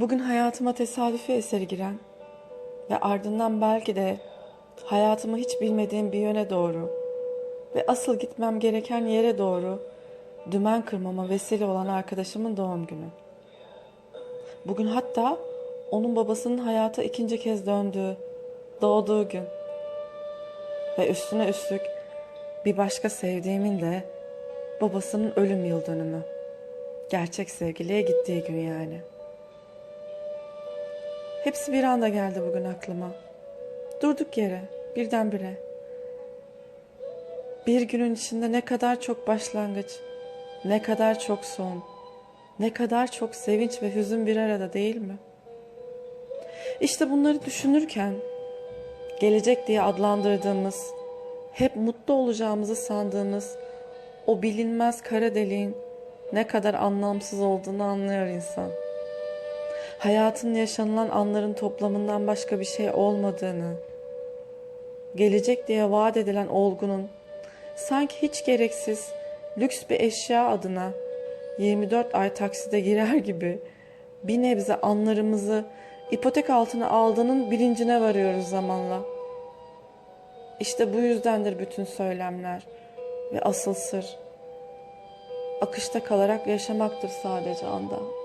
Bugün hayatıma tesadüfi eseri giren ve ardından belki de hayatımı hiç bilmediğim bir yöne doğru ve asıl gitmem gereken yere doğru dümen kırmama vesile olan arkadaşımın doğum günü. Bugün hatta onun babasının hayata ikinci kez döndüğü, doğduğu gün. Ve üstüne üstlük bir başka sevdiğimin de babasının ölüm yıl dönümü. Gerçek sevgiliye gittiği gün yani. Hepsi bir anda geldi bugün aklıma. Durduk yere, birdenbire. Bir günün içinde ne kadar çok başlangıç, ne kadar çok son, ne kadar çok sevinç ve hüzün bir arada değil mi? İşte bunları düşünürken gelecek diye adlandırdığımız, hep mutlu olacağımızı sandığımız o bilinmez kara deliğin ne kadar anlamsız olduğunu anlıyor insan. Hayatın yaşanılan anların toplamından başka bir şey olmadığını, gelecek diye vaat edilen olgunun sanki hiç gereksiz lüks bir eşya adına 24 ay takside girer gibi bir nebze anlarımızı ipotek altına aldığının bilincine varıyoruz zamanla. İşte bu yüzdendir bütün söylemler ve asıl sır. Akışta kalarak yaşamaktır sadece anda.